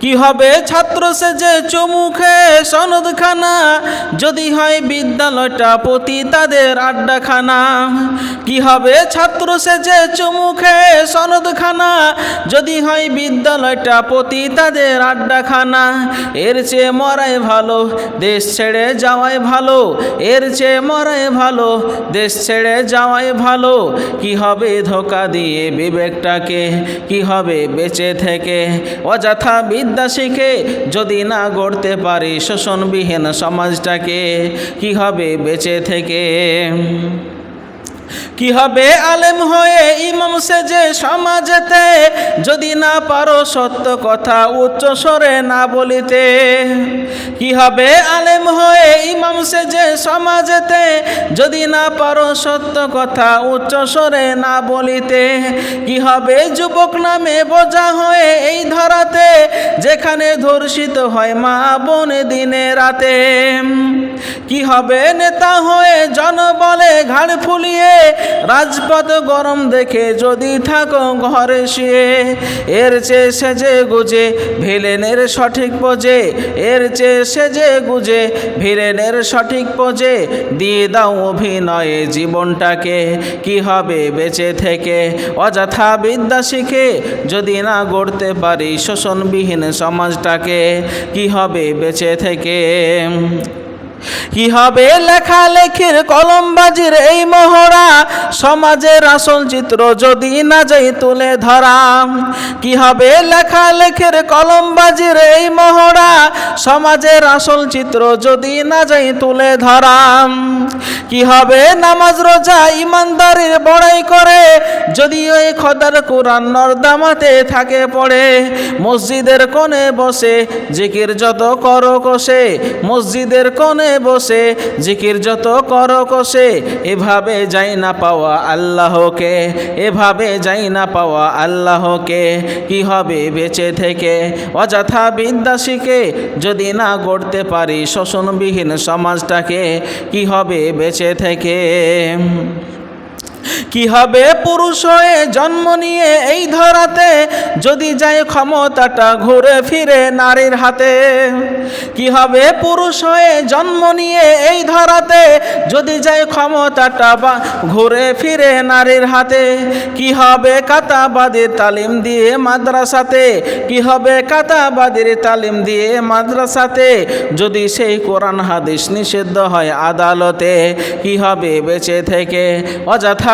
কি হবে ছাত্র সেজে চুমুখে সনদখানা? যদি হয় বিদ্যালয়টা প্রতি তাদের আড্ডাখানা। কি হবে ছাত্র সেজে চুমুখে সনদখানা? যদি হয় বিদ্যালয়টা প্রতি তাদের আড্ডাখানা। এর চেয়ে মরাই ভালো, দেশ ছেড়ে যাওয়াই ভালো। এর চেয়ে মরাই ভালো, দেশ ছেড়ে যাওয়াই ভালো। কি হবে ধোকা দিয়ে বিবেকটাকে? কি হবে বেঁচে থেকে? অযথা বিদ্যা শিখে যদি না গড়তে পারি শোষণবিহীন সমাজটাকে কি হবে বেঁচে থেকে? কি হবে আলেম হয়ে ইমাম সেজে সমাজেতে? যদি না পারো সত্য কথা উচ্চ স্বরে না বলিতে। কি হবে আলেম হয়ে ইমাম সেজে সমাজেতে? যদি না পারো সত্য কথা উচ্চ স্বরে না বলিতে। কি হবে যুবক নামে বোঝা হয়ে এই ধরাতে, যেখানে ধর্ষিত হয় মা বোন দিনে রাতে? কি হবে নেতা হয়ে জনবলে ঘাড় ফুলিয়ে রাজপথ গরম দেখে যদি থাকো ঘরে শুয়ে, এর চেয়ে সেজে গুজে ভিলেনের সঠিক পোজে, এর চেয়ে সেজে গুজে ভিলেনের সঠিক পোজে, দিয়ে দাও অভিনয়ে জীবনটাকে, কি হবে বেঁচে থেকে? অযথা বিদ্যা শিখে যদি না গড়তে পারি শোষণবিহীন সমাজটাকে, কি হবে বেঁচে থেকে? কি হবে লেখালেখির কলমবাজির এই মহড়া সমাজের আসল চিত্র যদি না যাই তুলে ধরা। কি হবে লেখালেখির কলমবাজির এই সমাজের আসল চিত্র যদি না যাই তুলে ধরাম। কি হবে নামাজ, রোজা, ইমানদারির বড়াই করে? যদি ওই খদার কোরআন নর্দামাতে থাকে পড়ে, মসজিদের কোণে বসে জিকির যত করো কষে, মসজিদের কোণে বসে জিকির যত করো কষে, এভাবে যাই না পাওয়া আল্লাহকে, এভাবে যাই না পাওয়া আল্লাহকে, কি হবে বেঁচে থেকে? অযথা বিদ্যা শিখে যদি না গড়তে পারি শোষণবিহীন সমাজটাকে কি হবে বেঁচে থেকে? কি হবে পুরুষ হয়ে জন্ম নিয়ে এই ধরাতে? যদি যায় ক্ষমতাটা ঘুরে ফিরে নারীর হাতে। কি হবে পুরুষ হয়ে জন্ম নিয়ে এই ধরাতে? যদি যায় ক্ষমতাটা বা ঘুরে ফিরে নারীর হাতে। কি হবে কাতাবাদের তালিম দিয়ে মাদ্রাসাতে? কি হবে কাতাবাদের তালিম দিয়ে মাদ্রাসাতে? যদি সেই কোরআন হাদিস নিষিদ্ধ হয় আদালতে, কি হবে বেঁচে থেকে? অযথা